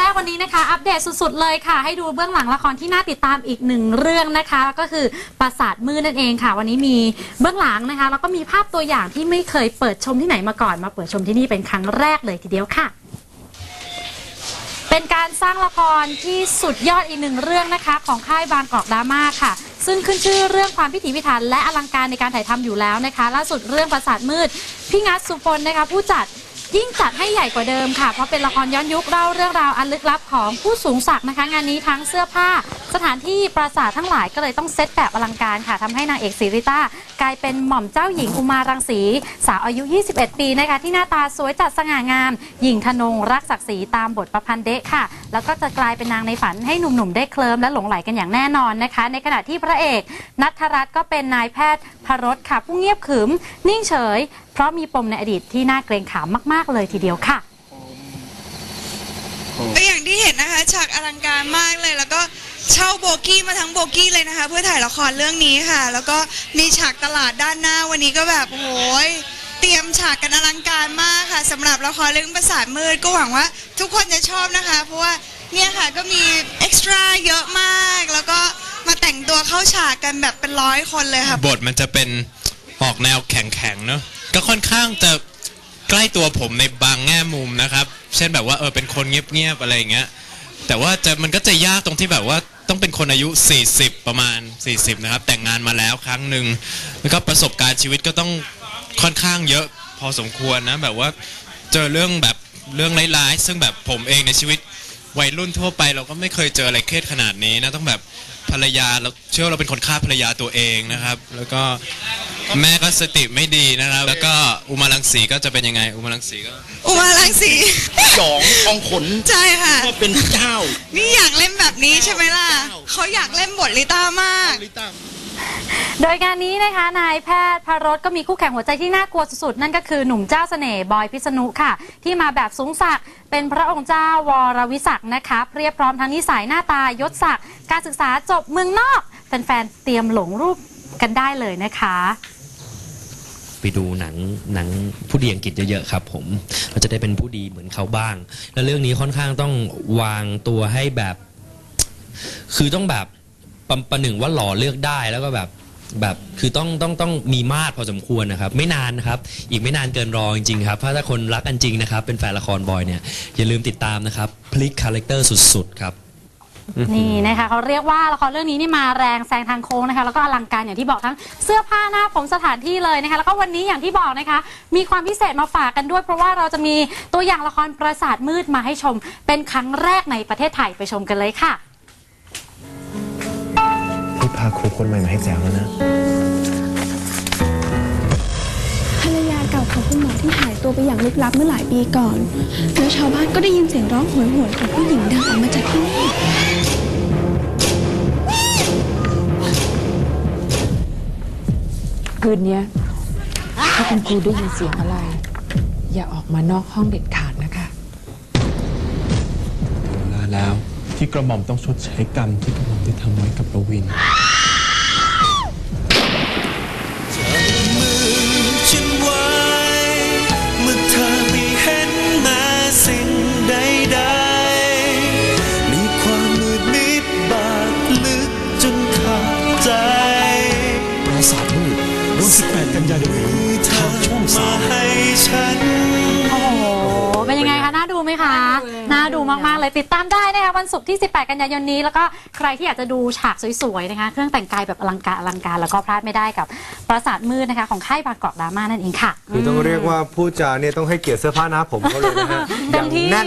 แรกวันนี้นะคะ อัปเดตสุดๆเลยค่ะ ให้ดูเบื้องหลังละครที่น่าติดตามอีกหนึ่งเรื่องนะคะ ก็คือปราสาทมืดนั่นเองค่ะ วันนี้มีเบื้องหลังนะคะแล้วก็มีภาพตัวอย่างที่ไม่เคยเปิดชมที่ไหนมาก่อนมาเปิดชมที่นี่เป็นครั้งแรกเลยทีเดียวค่ะ เป็นการสร้างละครที่สุดยอดอีกหนึ่งเรื่องนะคะ ของค่ายบางกอกดราม่าค่ะซึ่งขึ้นชื่อเรื่องความพิถีพิถันและอลังการในการถ่ายทำอยู่แล้วนะคะ ล่าสุดเรื่องปราสาทมืดพี่งัดสุพลนะคะ ผู้จัด ยิ่งจัดให้ใหญ่กว่าเดิมค่ะ เพราะเป็นละครย้อนยุคเล่าเรื่องราวอันลึกลับของผู้สูงศักดิ์นะคะ งานนี้ทั้งเสื้อผ้า สถานที่ปราสาททั้งหลายก็เลยต้องเซตแบบอลังการค่ะทำให้นางเอกสิริต้ากลายเป็นหม่อมเจ้าหญิงอุมารังสีสาวอายุ 21 ปีนะคะที่หน้าตาสวยจัดสง่างาม หญิงทนงรักศักดิ์ศรีตามบทประพันธ์เดะค่ะ แล้วก็จะกลายเป็นนางในฝันให้หนุ่มๆได้เคลิมและหลงไหลกันอย่างแน่นอนนะคะ ในขณะที่พระเอก นัทรัตน์ก็เป็นนายแพทย์พรสค่ะ ผู้เงียบขรึม นิ่งเฉย เพราะมีปมในอดีตที่น่าเกรงขามมากๆ เลยทีเดียวค่ะก็อย่างที่เห็นนะคะฉากอลังการมากเลยแล้วก็ เช่าโบกี้มาทั้งโบกี้เลยนะคะ เพื่อถ่ายละครเรื่องนี้ค่ะ แล้วก็มีฉากตลาดด้านหน้าวันนี้ก็แบบโอ้ยเตรียมฉากกันอลังการมากค่ะสำหรับละครเรื่องประสาทมืดก็หวังว่า ทุกคนจะชอบนะคะ เพราะว่าเนี่ยค่ะก็มีเอ็กซ์ตร้าเยอะมาก แล้วก็มาแต่งตัวเข้าฉากกันแบบเป็นร้อยคนเลยค่ะ บทมันจะเป็นออกแนวแข็งๆเนอะก็ค่อนข้างจะใกล้ตัวผมในบางแง่มุมนะครับ เช่นแบบว่าเออเป็นคนเงียบๆอะไรอย่างเงี้ยแต่ว่าจะมันก็จะยากตรงที่แบบว่า ต้องเป็นคนอายุ 40 ประมาณ 40 นะครับ แต่งงานมาแล้วครั้งหนึ่งแล้วก็ประสบการณ์ชีวิตก็ต้องค่อนข้างเยอะพอสมควรนะ แบบว่าเจอเรื่องแบบเรื่องร้ายๆ ซึ่งแบบผมเองในชีวิตวัยรุ่นทั่วไป เราก็ไม่เคยเจออะไรเครียดขนาดนี้นะต้องแบบภรรยาเราเชื่อเราเป็นคนฆ่าภรรยาตัวเองนะครับ แล้วก็ แม่ก็สติไม่ดีนะครับ แล้วก็อุมารังสีก็จะเป็นยังไง อุมารังสีก็ อุมารังสี หยองทองขนใช่ค่ะ ก็เป็นเจ้านี่อยากเล่นแบบนี้ใช่ไหมล่ะเขาอยากเล่นบทลิต้ามาก ลิต้า โดยงานนี้นะคะนายแพทย์พรสก็มีคู่แข่งหัวใจที่น่ากลัวสุดๆ นั่นก็คือหนุ่มเจ้าเสน่ห์บอยพิษณุค่ะ ที่มาแบบสูงศักดิ์เป็นพระองค์เจ้าวรวิศักดิ์นะคะเรียบพร้อมทั้งนิสัยหน้าตายศศักดิ์การศึกษาจบเมืองนอกแฟนๆเตรียมหลงรูป กันได้เลยนะคะ ไปดูหนังหนังผู้ดีอังกฤษเยอะๆครับผมเราจะได้เป็นผู้ดีเหมือนเขาบ้าง แล้วเรื่องนี้ค่อนข้างต้องวางตัวให้แบบ คือต้องแบบประประหนึ่งว่าหล่อเลือกได้แล้วก็แบบแบบคือต้องต้องต้องมีมาตรพอสมควรนะครับ ไม่นานนะครับ อีกไม่นานเกินรอจริงๆครับ ถ้าถ้าคนรักกันจริงนะครับ เป็นแฟนละครบอยเนี่ยอย่าลืมติดตามนะครับ พลิกคาแรคเตอร์สุดๆครับ นี่นะคะเขาเรียกว่าละครเรื่องนี้นี่มาแรงแซงทางโค้งนะคะแล้วก็อลังการอย่างที่บอกทั้งเสื้อผ้าหน้าผมสถานที่เลยนะคะแล้วก็วันนี้อย่างที่บอกนะคะ มีความพิเศษมาฝากกันด้วย เพราะว่าเราจะมีตัวอย่างละครประสาทมืดมาให้ชม เป็นครั้งแรกในประเทศไทยไปชมกันเลยค่ะพี่พาครูคนใหม่มาให้แจวแล้วนะภรรยาเก่าของคุณหมอที่หายตัวไปอย่างลึกลับเมื่อหลายปีก่อน แล้วชาวบ้านก็ได้ยินเสียงร้องโหยหวนของผู้หญิงดังออกมาจากที่นี่ คืนเนี้ยถ้าคุณครูได้ยินเสียงอะไร อย่าออกมานอกห้องเด็ดขาดนะคะลาแล้วที่กระหม่อมต้องชดใช้กรรมที่กระหม่อมได้ทำไว้กับประวิน กันยายนนี้ทางช่องสามให้ฉันโอ้โห เป็นยังไงคะ น่าดูไหมคะ น่าดูมาก ๆ เลยติดตามได้นะคะวันศุกร์ที่ 18 กันยายนนี้ แล้วก็ใครที่อยากจะดูฉากสวย ๆ นะคะ เครื่องแต่งกายแบบอลังการอลังการแล้วก็พลาดไม่ได้กับปราสาทมืดนะคะ ของค่ายบางกอกดราม่านั่นเองค่ะ คือต้องเรียกว่าผู้จาเนี่ยต้องให้เกียรติเสื้อผ้าหน้าผมเขาเลยนะฮะเต็มที่ อย่างแน่น